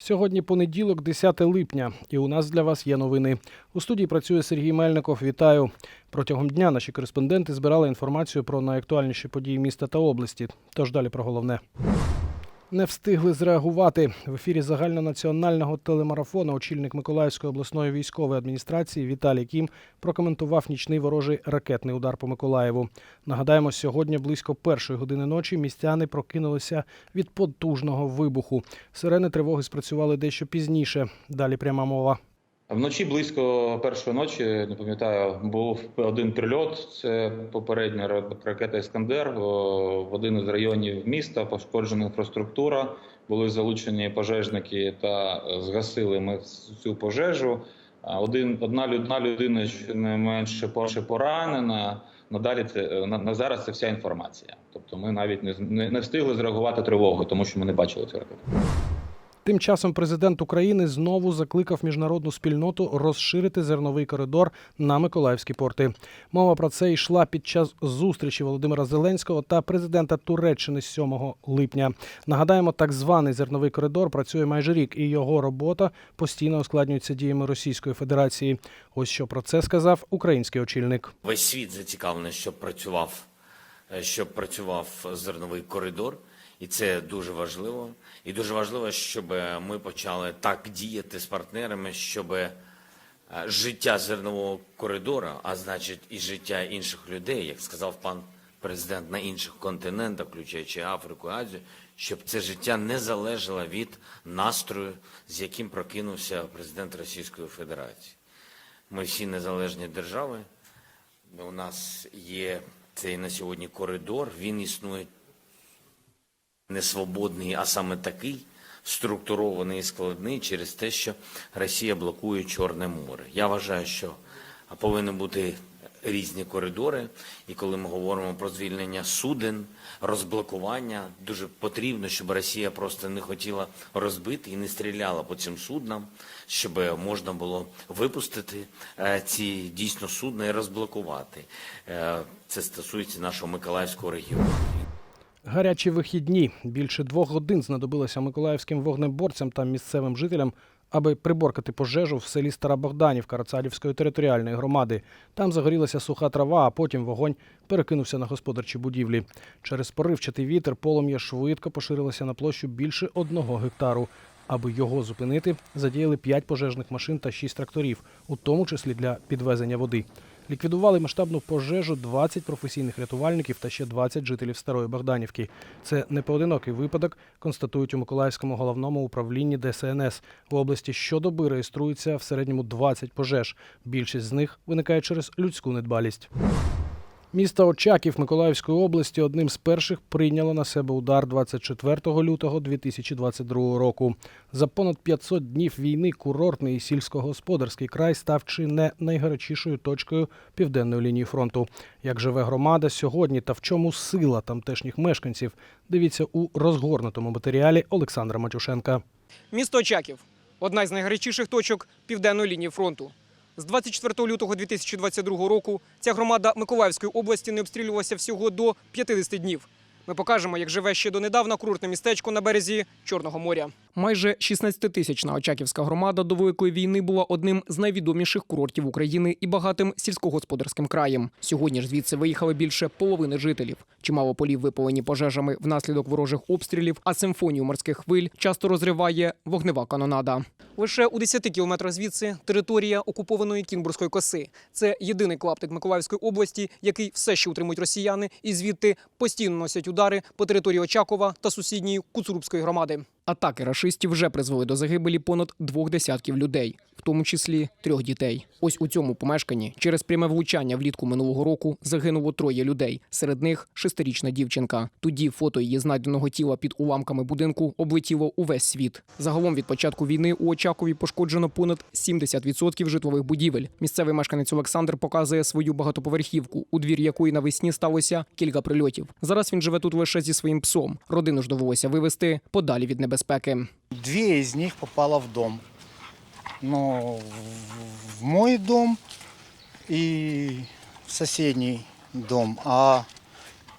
Сьогодні понеділок, 10 липня, і у нас для вас є новини. У студії працює Сергій Мельников. Вітаю. Протягом дня наші кореспонденти збирали інформацію про найактуальніші події міста та області. Тож далі про головне. Не встигли зреагувати в ефірі загальнонаціонального телемарафону. Очільник Миколаївської обласної військової адміністрації Віталій Кім прокоментував нічний ворожий ракетний удар по Миколаєву. Нагадаємо, сьогодні близько першої години ночі містяни прокинулися від потужного вибуху. Сирени тривоги спрацювали дещо пізніше. Далі пряма мова. Вночі близько першої ночі, не пам'ятаю, був один прильот. Це попередня ракета Іскандер в один із районів міста. Пошкоджена інфраструктура. Були залучені пожежники та е, згасили ми цю пожежу. Один одна люд- одна людина щонайменше перше поранена. Надалі це е, на, на зараз це вся інформація. Тобто, ми навіть не, не, не встигли зреагувати тривогу, тому що ми не бачили цю ракету. Тим часом президент України знову закликав міжнародну спільноту розширити зерновий коридор на Миколаївські порти. Мова про це йшла під час зустрічі Володимира Зеленського та президента Туреччини 7 липня. Нагадаємо, так званий зерновий коридор працює майже рік, і його робота постійно ускладнюється діями Російської Федерації. Ось що про це сказав український очільник. Весь світ зацікавлений, щоб працював, е, щоб працював зерновий коридор, і це дуже важливо. І дуже важливо, щоб ми почали так діяти з партнерами, щоб е, життя зернового коридору, а значить і життя інших людей, як сказав пан президент на інших континентах, включаючи Африку, Азію, щоб це життя не залежало від настрою, з яким прокинувся президент Російської Федерації. Ми всі незалежні держави. У нас є цей на сьогодні коридор. Він існує не свободний, а саме такий структурований і складний через те, що Росія блокує Чорне море. Я вважаю, що повинні бути різні коридори. І коли ми говоримо про звільнення суден, розблокування, дуже потрібно, щоб Росія просто не хотіла розбити і не стріляла по цим суднам, щоб можна було випустити е, ці дійсно судна і розблокувати. Е, Це стосується нашого Миколаївського регіону. Гарячі вихідні більше двох годин знадобилося миколаївським вогнеборцям та місцевим жителям, аби приборкати пожежу в селі Стара Богданівка Рацалівської територіальної громади. Там загорілася суха трава, а потім вогонь перекинувся на господарчі будівлі. Через поривчатий вітер полум'я швидко поширилося на площу більше одного гектару. Аби його зупинити, задіяли п'ять пожежних машин та шість тракторів, у тому числі для підвезення води. Ліквідували масштабну пожежу 20 професійних рятувальників та ще 20 жителів Старої Богданівки. Це не поодинокий випадок, констатують у Миколаївському головному управлінні ДСНС. В області щодоби реєструється в середньому 20 пожеж. Більшість з них виникає через людську недбалість. Місто Очаків Миколаївської області одним з перших прийняло на себе удар 24 лютого 2022 року. За понад 500 днів війни курортний і сільськогосподарський край став чи не найгарячішою точкою південної лінії фронту. Як живе громада сьогодні та в чому сила тамтешніх мешканців? Дивіться у розгорнутому матеріалі Олександра Матюшенка. Місто Очаків одна із найгарячіших точок південної лінії фронту. З 24 лютого 2022 року ця громада Миколаївської області не обстрілювалася всього до 50 днів. Ми покажемо, як живе ще донедавна курортне містечко на березі Чорного моря. Майже 16-тисячна Очаківська громада до Великої війни була одним з найвідоміших курортів України і багатим сільськогосподарським краєм. Сьогодні ж звідси виїхали більше половини жителів. Чимало полів випалені пожежами внаслідок ворожих обстрілів, а симфонію морських хвиль часто розриває вогнева канонада. Лише у 10 кілометрах звідси територія окупованої Кінбурзької коси. Це єдиний клаптик Миколаївської області, який все ще утримують росіяни, і звідти постійно носять удари по території Очакова та сусідньої Куцурубської громади. Атаки рашистів вже призвели до загибелі понад двох десятків людей, тому числі трьох дітей. Ось у цьому помешканні через пряме влучання влітку минулого року загинуло троє людей. Серед них шестирічна дівчинка. Тоді фото її знайденого тіла під уламками будинку облетіло увесь світ. Загалом від початку війни у Очакові пошкоджено понад 70% житлових будівель. Місцевий мешканець Олександр показує свою багатоповерхівку, у двір якої навесні сталося кілька прильотів. Зараз він живе тут лише зі своїм псом. Родину ж довелося вивезти подалі від небезпеки. Две из них попало в дом. Но в- мой дом и в соседний дом. А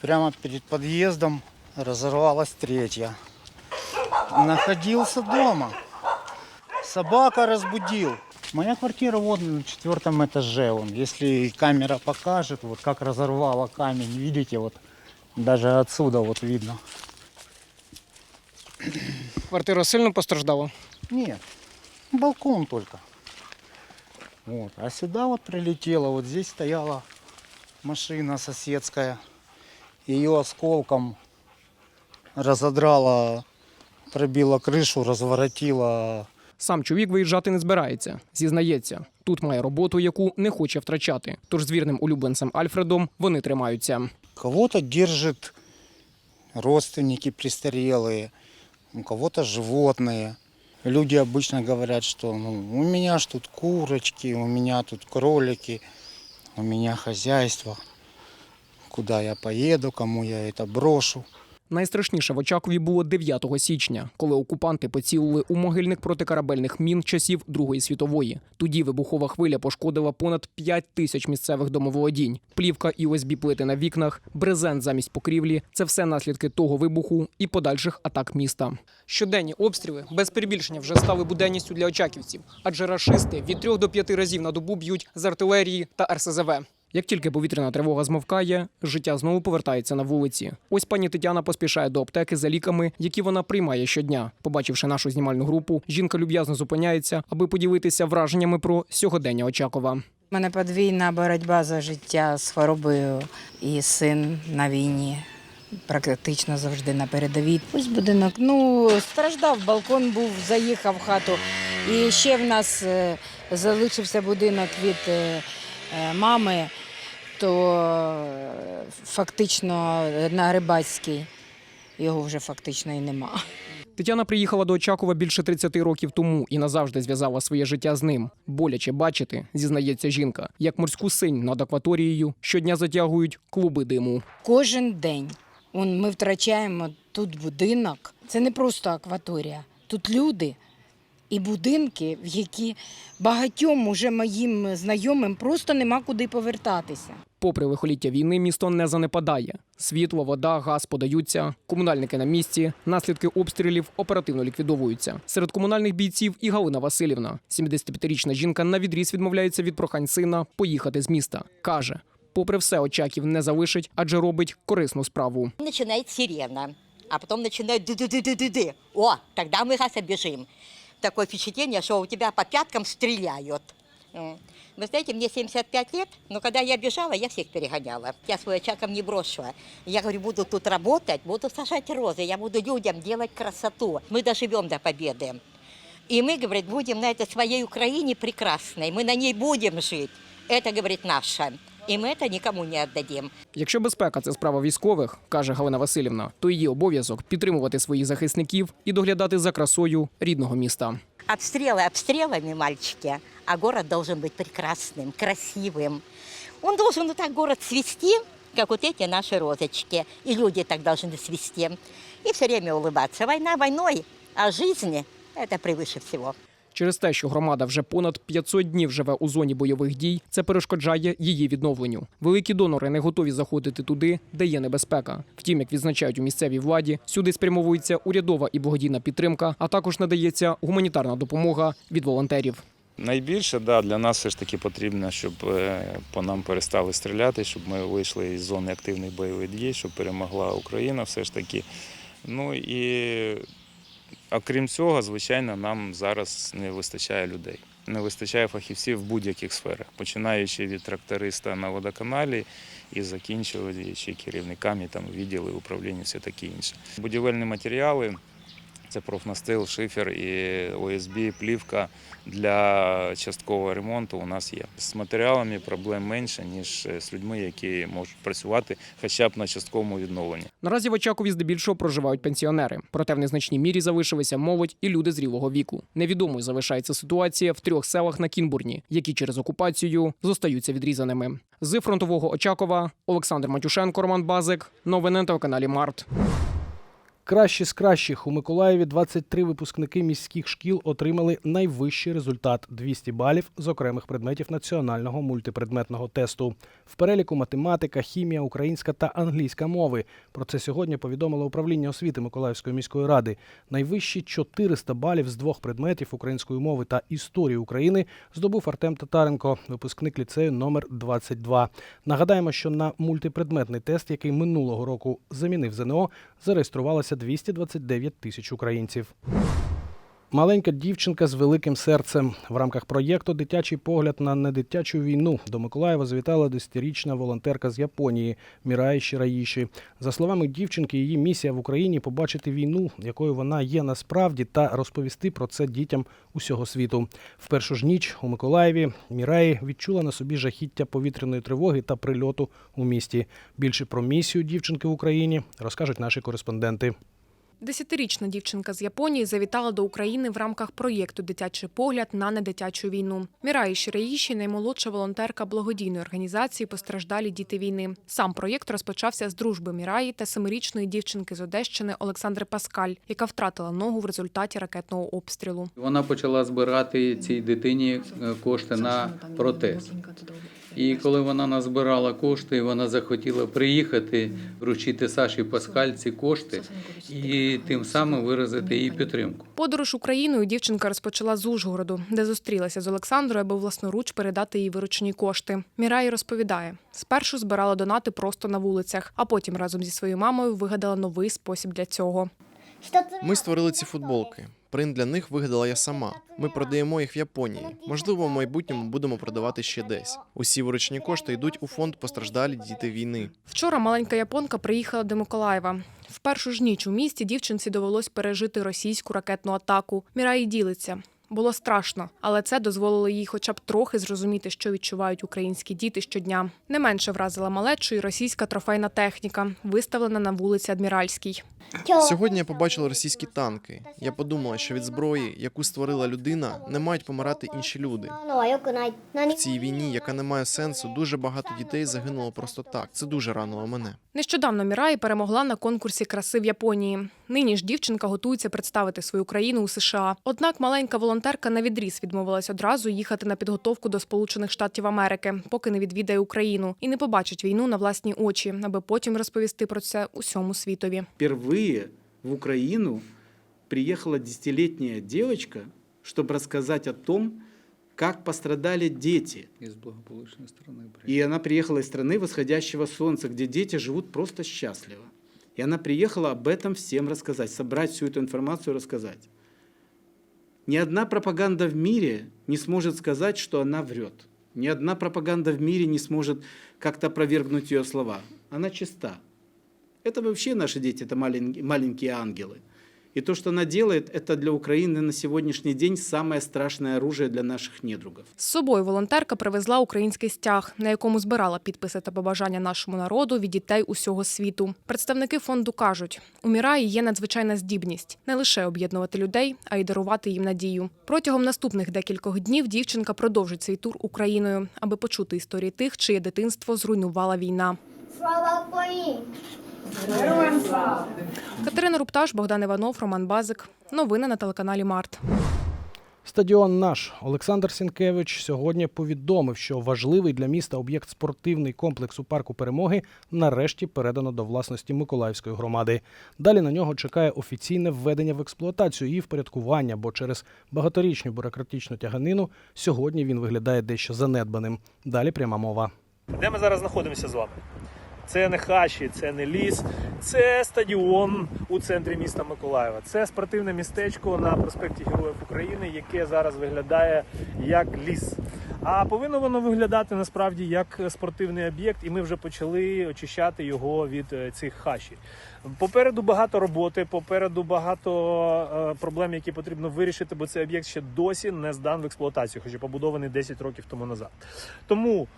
прямо перед подъездом разорвалась третья. Находился дома. Собака разбудил. Моя квартира вот на четвертом этаже. Вон. Если камера покажет, вот как разорвала камень, видите, вот даже отсюда вот видно. Квартира сильно постраждала. Нет, балкон только. Вот. А сюда вот прилетела, вот здесь стояла машина соседская. Ее осколком разодрала, пробила крышу, разворотила Сам чоловік виїжджати не збирається. Зізнається, тут має роботу, яку не хоче втрачати. Тож з вірним улюбленцем Альфредом вони тримаються. Кого-то держит родственники престарелые, у кого-то животные. Люди обычно говорят, что ну, у меня ж тут курочки, у меня тут кролики, у меня хозяйство. Куда я поеду, кому я это брошу. Найстрашніше в Очакові було 9 січня, коли окупанти поцілили у могильник протикорабельних мін часів Другої світової. Тоді вибухова хвиля пошкодила понад 5 тисяч місцевих домоволодінь. Плівка і ОСБ плити на вікнах, брезент замість покрівлі це все наслідки того вибуху і подальших атак міста. Щоденні обстріли без перебільшення вже стали буденністю для очаківців, адже рашисти від 3 до 5 разів на добу б'ють з артилерії та РСЗВ. Як тільки повітряна тривога змовкає, життя знову повертається на вулиці. Ось пані Тетяна поспішає до аптеки за ліками, які вона приймає щодня. Побачивши нашу знімальну групу, жінка люб'язно зупиняється, аби поділитися враженнями про сьогодення Очакова. У мене подвійна боротьба за життя з хворобою і син на війні. Практично завжди на передовій. Ось будинок. Ну, страждав, балкон був, заїхав в хату. І ще в нас е, залишився будинок від е, мами, то е, фактично на Рибацькій. Його вже фактично і нема. Тетяна приїхала до Очакова більше 30 років тому і назавжди зв'язала своє життя з ним. Боляче бачити, зізнається жінка, як морську синь над акваторією щодня затягують клуби диму. Кожен день ми втрачаємо тут будинок. Це не просто акваторія. Тут люди і будинки, в які багатьом уже моїм знайомим просто нема куди повертатися. Попри лихоліття війни, місто не занепадає. Світло, вода, газ подаються. Комунальники на місці. Наслідки обстрілів оперативно ліквідовуються. Серед комунальних бійців і Галина Васильівна. 75-річна жінка на відріз відмовляється від прохань сина поїхати з міста. каже, попри все, очаків не залишить, адже робить корисну справу. Начинает сирена, а потом начинает ды-ды-ды-ды-ды. О, тогда мы раз бежим. Такое впечатление, что у тебя по пяткам стреляют. М. Вы знаете, мне 75 лет, но когда я бежала, я всех перегоняла. Я свой очаком не брошу. Я говорю, буду тут работать, буду сажать розы, я буду людям делать красоту. Мы доживем до победы. И мы, говорит, будем на этой своей Украине прекрасной. Мы на ней будем жить. Это, говорит, наше. И мы это никому не отдадим. Якщо безпека це справа військових, каже Галина Васильівна, то її обов'язок підтримувати своїх захисників і доглядати за красою рідного міста. Обстрелы обстрелами, мальчики, а город должен быть прекрасным, красивым. Он должен вот так город свести, как вот эти наши розочки. И люди так должны свести. И все время улыбаться. Война войной, а жизнь – это превыше всего. Через те, що громада вже понад 500 днів живе у зоні бойових дій, це перешкоджає її відновленню. Великі донори не готові заходити туди, де є небезпека. Втім, як відзначають у місцевій владі, сюди спрямовується урядова і благодійна підтримка, а також надається гуманітарна допомога від волонтерів. Найбільше да, для нас все ж таки потрібно, щоб е, по нам перестали стріляти, щоб ми вийшли із зони активних бойових дій, щоб перемогла Україна все ж таки. Ну і окрім цього, звичайно, нам зараз не вистачає людей. Не вистачає фахівців в будь-яких сферах, починаючи від тракториста на водоканалі і закінчуючи керівниками там відділи управління, все таке інше. Будівельні матеріали. Це профнастил, шифер і ОСБ, плівка для часткового ремонту у нас є. З матеріалами проблем менше, ніж з людьми, які можуть працювати хоча б на частковому відновленні. Наразі в Очакові здебільшого проживають пенсіонери, проте в незначній мірі залишилися молодь і люди зрілого віку. Невідомою залишається ситуація в трьох селах на Кінбурні, які через окупацію зостаються відрізаними. З фронтового Очакова Олександр Матюшенко, Роман Базик. Новини на телеканалі Март. Кращі з кращих у Миколаєві 23 випускники міських шкіл отримали найвищий результат 200 балів з окремих предметів національного мультипредметного тесту. В переліку математика, хімія, українська та англійська мови. Про це сьогодні повідомило управління освіти Миколаївської міської ради. Найвищі 400 балів з двох предметів української мови та історії України здобув Артем Татаренко, випускник ліцею номер 22. Нагадаємо, що на мультипредметний тест, який минулого року замінив ЗНО, зареєструвалося 229 тисяч українців. Маленька дівчинка з великим серцем в рамках проєкту Дитячий погляд на недитячу війну до Миколаєва завітала десятирічна волонтерка з Японії Мірай Шираїші. За словами дівчинки, її місія в Україні побачити війну, якою вона є насправді, та розповісти про це дітям усього світу. В першу ж ніч у Миколаєві Міраї відчула на собі жахіття повітряної тривоги та прильоту у місті. Більше про місію дівчинки в Україні розкажуть наші кореспонденти. Десятирічна дівчинка з Японії завітала до України в рамках проєкту Дитячий погляд на недитячу війну. Міраї Шираїші – наймолодша волонтерка благодійної організації Постраждалі діти війни. Сам проєкт розпочався з дружби Міраї та семирічної дівчинки з Одещини Олександри Паскаль, яка втратила ногу в результаті ракетного обстрілу. Вона почала збирати цій дитині е, кошти на протез. І коли вона назбирала кошти, вона захотіла приїхати, вручити Саші Паскаль ці кошти і тим самим виразити її підтримку. Подорож Україною дівчинка розпочала з Ужгороду, де зустрілася з Олександрою, аби власноруч передати їй виручені кошти. Мірай розповідає, спершу збирала донати просто на вулицях, а потім разом зі своєю мамою вигадала новий спосіб для цього. Ми створили ці футболки. Принт для них вигадала я сама. Ми продаємо їх в Японії. Можливо, в майбутньому будемо продавати ще десь. Усі вручні кошти йдуть у фонд постраждалі діти війни. Вчора маленька японка приїхала до Миколаєва. В першу ж ніч у місті дівчинці довелось пережити російську ракетну атаку. Міраї ділиться. Було страшно, але це дозволило їй хоча б трохи зрозуміти, що відчувають українські діти щодня. Не менше вразила малечу і російська трофейна техніка, виставлена на вулиці Адміральській. Сьогодні я побачила російські танки. Я подумала, що від зброї, яку створила людина, не мають помирати інші люди. В цій війні, яка не має сенсу, дуже багато дітей загинуло просто так. Це дуже ранило мене. Нещодавно Міраї перемогла на конкурсі краси в Японії. Нині ж дівчинка готується представити свою країну у США. Однак маленька волонтерка на відріз відмовилась одразу їхати на підготовку до Сполучених Штатів Америки, поки не відвідає Україну і не побачить війну на власні очі, аби потім розповісти про це усьому світові. Впервые в Украину приехала десятилетняя девочка, чтобы рассказать о том, как пострадали дети. Із благополучної сторони. И она приехала из страны восходящего солнца, где дети живут просто счастливо. И она приехала об этом всем рассказать, собрать всю эту информацию и рассказать. Ни одна пропаганда в мире не сможет сказать, что она врет. Ни одна пропаганда в мире не сможет как-то опровергнуть ее слова. Она чиста. Это вообще наши дети, это маленькие, маленькие ангелы. И то, что она делает, это для Украины на сегодняшний день самое страшное оружие для наших недругов. З собою волонтерка привезла український стяг, на якому збирала підписи та побажання нашому народу від дітей усього світу. Представники фонду кажуть, у Міраї є надзвичайна здібність не лише об'єднувати людей, а й дарувати їм надію. Протягом наступних декількох днів дівчинка продовжить свій тур Україною, аби почути історії тих, чиє дитинство зруйнувала війна. Слава Україні! Катерина Рупташ, Богдан Іванов, Роман Базик. Новини на телеканалі Март. Стадіон наш Олександр Сінкевич сьогодні повідомив, що важливий для міста об'єкт спортивний комплекс у парку перемоги нарешті передано до власності Миколаївської громади. Далі на нього чекає офіційне введення в експлуатацію і впорядкування, бо через багаторічну бюрократичну тяганину сьогодні він виглядає дещо занедбаним. Далі пряма мова. Де ми зараз знаходимося з вами? Це не хащі, це не ліс, це стадіон у центрі міста Миколаєва. Це спортивне містечко на проспекті Героїв України, яке зараз виглядає як ліс. А повинно воно виглядати насправді як спортивний об'єкт, і ми вже почали очищати його від е, цих хащі. Попереду багато роботи, попереду багато е, проблем, які потрібно вирішити, бо цей об'єкт ще досі не здан в експлуатацію, хоча побудований 10 років тому назад. Тому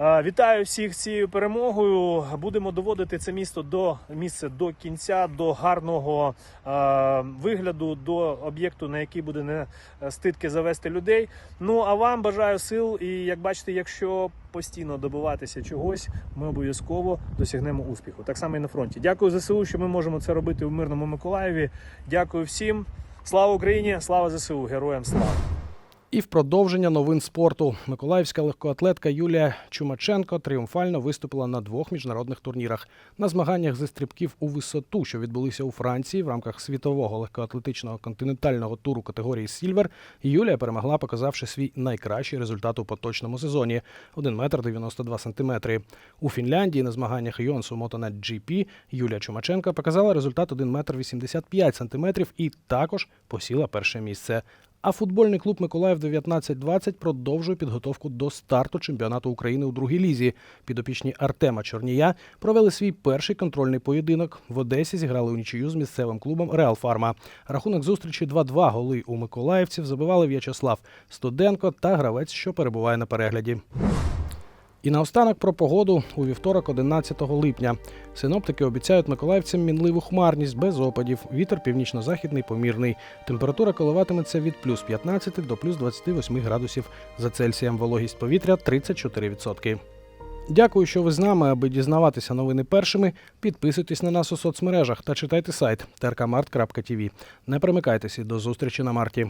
Вітаю всіх цією перемогою. Будемо доводити це місто до місце до кінця, до гарного е, вигляду, до об'єкту, на який буде не стидки завести людей. Ну а вам бажаю сил. І як бачите, якщо постійно добиватися чогось, ми обов'язково досягнемо успіху. Так само і на фронті. Дякую ЗСУ, що ми можемо це робити в мирному Миколаєві. Дякую всім. Слава Україні! Слава ЗСУ! Героям слава! І в продовження новин спорту миколаївська легкоатлетка Юлія Чумаченко тріумфально виступила на двох міжнародних турнірах на змаганнях зі стрибків у висоту, що відбулися у Франції в рамках світового легкоатлетичного континентального туру категорії Сільвер. Юлія перемогла, показавши свій найкращий результат у поточному сезоні 1 метр 92 сантиметри. У Фінляндії на змаганнях Йонсу Мотонет GP Юлія Чумаченко показала результат 1 метр 85 сантиметрів і також посіла перше місце. А футбольний клуб Миколаїв 1920 продовжує підготовку до старту чемпіонату України у другій лізі. Підопічні Артема Чорнія провели свій перший контрольний поєдинок. В Одесі зіграли у нічию з місцевим клубом Реал Фарма. Рахунок зустрічі 2-2 голи у миколаївців забивали В'ячеслав Студенко та гравець, що перебуває на перегляді. І наостанок про погоду у вівторок, 11 липня. Синоптики обіцяють миколаївцям мінливу хмарність без опадів. Вітер північно-західний помірний. Температура коливатиметься від плюс 15 до плюс 28 градусів за Цельсієм. Вологість повітря 34%. Дякую, що ви з нами. Аби дізнаватися новини першими, підписуйтесь на нас у соцмережах та читайте сайт trkmart.tv. Не примикайтеся до зустрічі на марті.